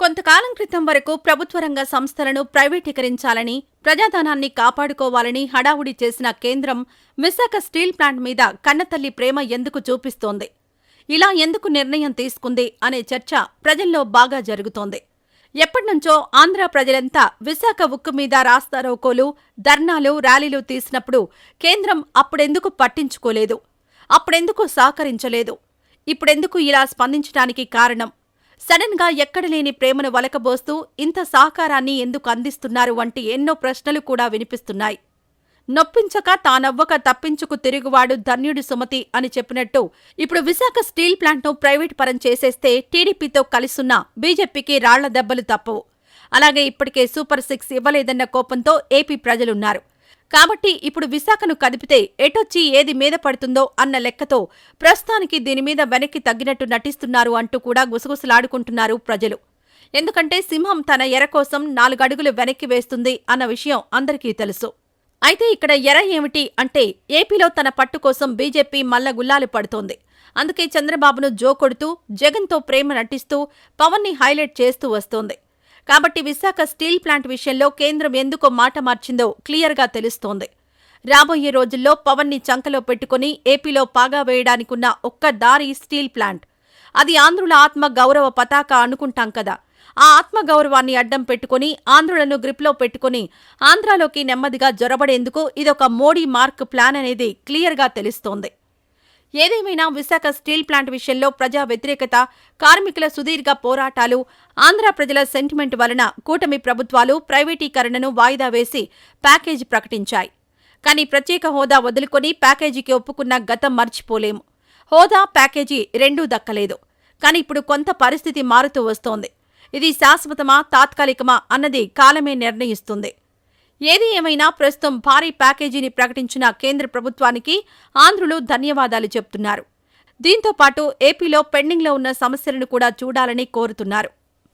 కొంతకాలం క్రితం వరకు ప్రభుత్వ రంగ సంస్థలను ప్రైవేటీకరించాలని ప్రజాధనాన్ని కాపాడుకోవాలని హడావుడి చేసిన కేంద్రం విశాఖ స్టీల్ ప్లాంట్ మీద కన్నతల్లి ప్రేమ ఎందుకు చూపిస్తోంది? ఇలా ఎందుకు నిర్ణయం తీసుకుంది అనే చర్చ ప్రజల్లో బాగా జరుగుతోంది. ఎప్పటినుంచో ఆంధ్ర ప్రజలంతా విశాఖ ఉక్కు మీద రాస్తారోకోలు ధర్నాలు ర్యాలీలు తీసినప్పుడు కేంద్రం అప్పుడెందుకు పట్టించుకోలేదు? అప్పుడెందుకు సహకరించలేదు? ఇప్పుడెందుకు ఇలా స్పందించడానికి కారణం? సడన్గా ఎక్కడలేని ప్రేమను వలకబోస్తూ ఇంత సహకారాన్ని ఎందుకు అందిస్తున్నారు వంటి ఎన్నో ప్రశ్నలు కూడా వినిపిస్తున్నాయి. నొప్పించక తానవ్వక తప్పించుకు తిరుగువాడు ధన్యుడి సుమతి అని చెప్పినట్టు ఇప్పుడు విశాఖ స్టీల్ ప్లాంట్ను ప్రైవేట్ పరం చేసేస్తే టీడీపీతో కలిసున్న బీజేపీకి రాళ్ళ దెబ్బలు తప్పవు. అలాగే ఇప్పటికే సూపర్ సిక్స్ ఇవ్వలేదన్న కోపంతో ఏపీ ప్రజలున్నారు. కాబట్టి ఇప్పుడు విశాఖను కదిపితే ఎటొచ్చి ఏది మీద పడుతుందో అన్న లెక్కతో ప్రస్తుతానికి దీని మీద వెనక్కి తగ్గినట్టు నటిస్తున్నారు అంటూ కూడా గుసగుసలాడుకుంటున్నారు ప్రజలు. ఎందుకంటే సింహం తన ఎర కోసం నాలుగడుగులు వెనక్కి వేస్తుంది అన్న విషయం అందరికీ తెలుసు. అయితే ఇక్కడ ఎర ఏమిటి అంటే ఏపీలో తన పట్టు కోసం బీజేపీ మల్ల గుల్లాలు పడుతోంది. అందుకే చంద్రబాబును జోకొడుతూ జగన్తో ప్రేమ నటిస్తూ పవన్ని హైలైట్ చేస్తూ వస్తోంది. కాబట్టి విశాఖ స్టీల్ ప్లాంట్ విషయంలో కేంద్రం ఎందుకో మాట మార్చిందో క్లియర్గా తెలుస్తోంది. రాబోయే రోజుల్లో పవన్ని చంకలో పెట్టుకుని ఏపీలో పాగా వేయడానికున్న ఒక్క దారి స్టీల్ ప్లాంట్. అది ఆంధ్రుల ఆత్మ గౌరవ పతాక అనుకుంటాం కదా. ఆ ఆత్మగౌరవాన్ని అడ్డం పెట్టుకుని ఆంధ్రులను గ్రిప్లో పెట్టుకుని ఆంధ్రాలోకి నెమ్మదిగా జొరబడేందుకు ఇదొక మోడీ మార్క్ ప్లాన్ అనేది క్లియర్గా తెలుస్తోంది. ఏదేమైనా విశాఖ స్టీల్ ప్లాంట్ విషయంలో ప్రజా వ్యతిరేకత కార్మికుల సుదీర్ఘ పోరాటాలు ఆంధ్ర ప్రజల సెంటిమెంట్ వలన కూటమి ప్రభుత్వాలు ప్రైవేటీకరణను వాయిదా వేసి ప్యాకేజీ ప్రకటించాయి. కానీ ప్రత్యేక హోదా వదులుకొని ప్యాకేజీకి ఒప్పుకున్న గతం మర్చిపోలేము. హోదా ప్యాకేజీ రెండూ దక్కలేదు. కానీ ఇప్పుడు కొంత పరిస్థితి మారుతూ వస్తోంది. ఇది శాశ్వతమా తాత్కాలికమా అన్నది కాలమే నిర్ణయిస్తుంది. ఏది ఏమైనా ప్రస్తుతం భారీ ప్యాకేజీని ప్రకటించిన కేంద్ర ప్రభుత్వానికి ఆంధ్రులు ధన్యవాదాలు చెప్తున్నారు. దీంతో పాటు ఏపీలో పెండింగ్లో ఉన్న సమస్యలను కూడా చూడాలని కోరుతున్నారు.